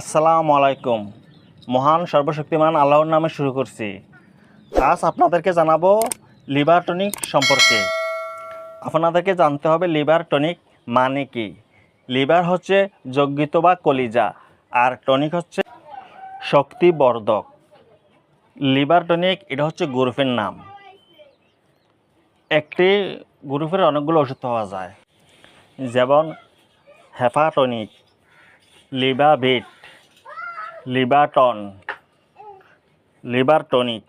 আসসালামু আলাইকুম। মহান, সর্বশক্তিমান আল্লাহর নামে শুরু করছি। আজ আপনাদেরকে জানাব লিভার টনিক সম্পর্কে। আপনাদেরকে জানতে হবে লিভার টনিক মানে কি? লিভার হচ্ছে যজ্ঞিত বা কলিজা, আর টনিক হচ্ছে শক্তিবর্ধক। লিভার টনিক, এটা হচ্ছে গ্রুপের নাম। একটি গ্রুপের অনেকগুলো ওষুধ পাওয়া যায়। যেমন হেপাটনিক লিভাবিট লিভাটন লিভার টনিক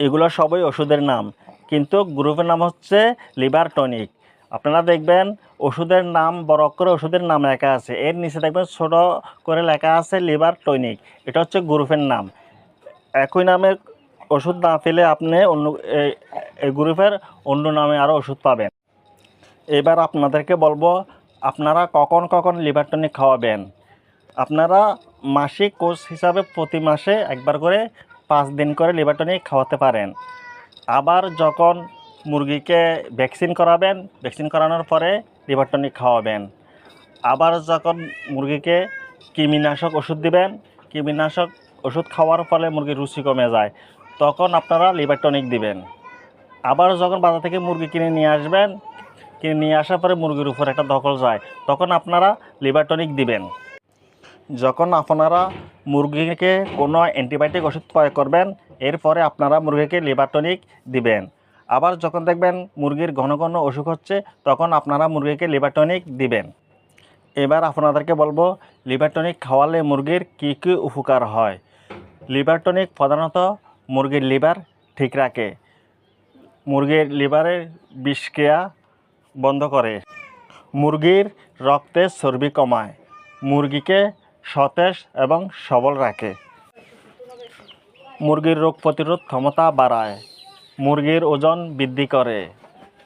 এগুলো সবই ওষুধের নাম, কিন্তু গ্রুপের নাম হচ্ছে লিভার টনিক আপনারা দেখবেন ওষুধের নাম, বড় করে ওষুধের নাম লেখা আছে। এর নিচে দেখবেন ছোট করে লেখা আছে লিভার টনিক এটা হচ্ছে গ্রুপের নাম। একই নামের ওষুধ না পেলে আপনি অন্য এই- এই গ্রুপের অন্য নামে আরও ওষুধ পাবেন। এবার আপনাদেরকে বলব, আপনারা কখন কখন লিভার টনিক খাওয়াবেন? আপনারা মাসিক কোর্স হিসাবে প্রতি মাসে একবার করে পাঁচ দিন করে লিভার টনিক খাওয়াতে পারেন। আবার যখন মুরগিকে ভ্যাকসিন করাবেন, ভ্যাকসিন করানোর পরে লিভার টনিক খাওয়াবেন। আবার যখন মুরগিকে কৃমিনাশক ওষুধ দিবেন, কৃমিনাশক ওষুধ খাওয়ার ফলে মুরগির রুচি কমে যায়, তখন আপনারা লিভার টনিক দিবেন। আবার যখন বাজার থেকে মুরগি কিনে নিয়ে আসবেন, কিনে নিয়ে আসার পরে মুরগির উপর একটা দখল যায়, তখন আপনারা লিভার টনিক দিবেন। যখন আপনারা মুরগিকে কোনো অ্যান্টিবায়োটিক ওষুধ প্রয়োগ করবেন, এরপরে আপনারা মুরগিকে লিভার টনিক দিবেন। আবার যখন দেখবেন মুরগির ঘন ঘন অসুখ হচ্ছে, তখন আপনারা মুরগিকে লিভার টনিক দিবেন। এবার আপনাদেরকে বলব, লিভার টনিক খাওয়ালে মুরগির কী কী উপকার হয়? লিভার টনিক প্রধানত মুরগির লিভার ঠিক রাখে। মুরগির লিভারের বিষক্রিয়া বন্ধ করে। মুরগির রক্তে চর্বি কমায়। মুরগিকে সতেজ এবং সবল রাখে। মুরগির রোগ প্রতিরোধ ক্ষমতা বাড়ায়। মুরগির ওজন বৃদ্ধি করে।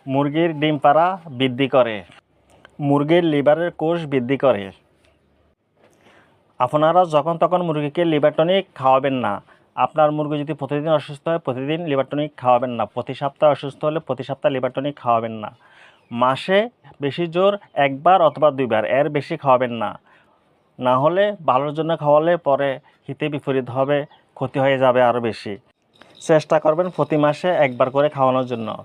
মুরগির ডিম পাড়া বৃদ্ধি করে। মুরগির লিভারের কোষ বৃদ্ধি করে। আপনারা যখন তখন মুরগিকে লিভার টনিক খাওয়াবেন না। আপনার মুরগি যদি প্রতিদিন অসুস্থ হয়, প্রতিদিন লিভার টনিক খাওয়াবেন না। প্রতি সপ্তাহে অসুস্থ হলে প্রতি সপ্তাহে লিভার টনিক খাওয়াবেন না। মাসে বেশি জোর একবার অথবা দুইবার, এর বেশি খাওয়াবেন না। না হলে ভালোর জন্য খাওয়ালে পরে হিতে বিপরীত হবে, ক্ষতি হয়ে যাবে আরও বেশি। চেষ্টা করবেন প্রতি মাসে একবার করে খাওয়ানোর জন্য।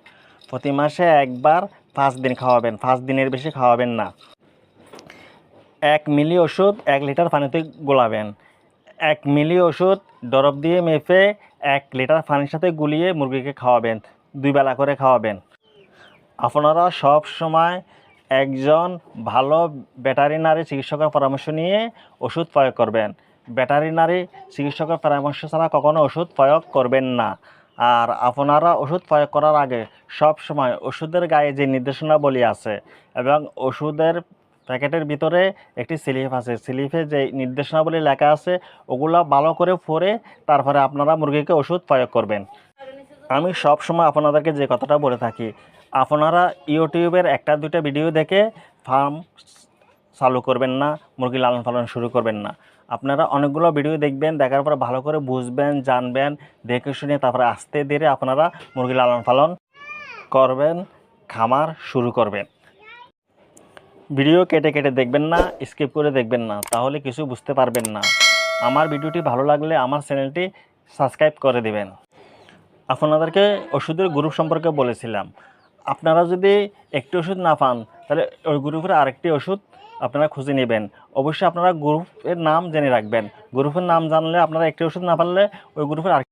প্রতি মাসে একবার পাঁচ দিন খাওয়াবেন, পাঁচ দিনের বেশি খাওয়াবেন না। এক মিলি ওষুধ এক লিটার পানিতে গোলাবেন। এক মিলি ওষুধ ডরব দিয়ে মেপে এক লিটার পানির সাথে গুলিয়ে মুরগিকে খাওয়াবেন। দুই বেলা করে খাওয়াবেন। আপনারা সব সময় একজন ভালো ভেটারিনারি চিকিৎসকের পরামর্শ নিয়ে ওষুধ প্রয়োগ করবেন। ভেটারিনারি চিকিৎসকের পরামর্শ ছাড়া কখনো ওষুধ প্রয়োগ করবেন না। আর আপনারা ওষুধ প্রয়োগ করার আগে সব সময় ওষুধের গায়ে যে নির্দেশনাবলী আছে এবং ওষুধের প্যাকেটের ভিতরে একটি স্লিপ আছে। স্লিপে যে নির্দেশনাবলী লেখা আছে, ওগুলো ভালো করে পড়ে তারপরে আপনারা মুরগিকে ওষুধ প্রয়োগ করবেন। আমি সব সময় আপনাদেরকে যে কথাটা বলে থাকি আপনারা ইউটিউবের একটা, দুইটা ভিডিও দেখে ফার্ম চালু করবেন না, মুরগি লালন পালন শুরু করবেন না। আপনারা অনেকগুলো ভিডিও দেখবেন, দেখার পর ভালো করে বুঝবেন, জানবেন, দেখে শুনে তারপরে আস্তে ধীরে আপনারা মুরগি লালন পালন করবেন, খামার শুরু করবেন। ভিডিও কেটে কেটে দেখবেন না, স্কিপ করে দেখবেন না, তাহলে কিছু বুঝতে পারবেন না। আমার ভিডিওটি ভালো লাগলে আমার চ্যানেলটি সাবস্ক্রাইব করে দিবেন। আপনাদেরকে ওষুধের গ্রুপ সম্পর্কে বলেছিলাম। আপনারা যদি একটি ওষুধ না পান, তাহলে ওই গ্রুপের আরেকটি ওষুধ আপনারা খুঁজে নেবেন। অবশ্যই আপনারা গ্রুপের নাম জেনে রাখবেন। গ্রুপের নাম জানলে আপনারা একটি ওষুধ না পারলে ওই গ্রুপের আরেক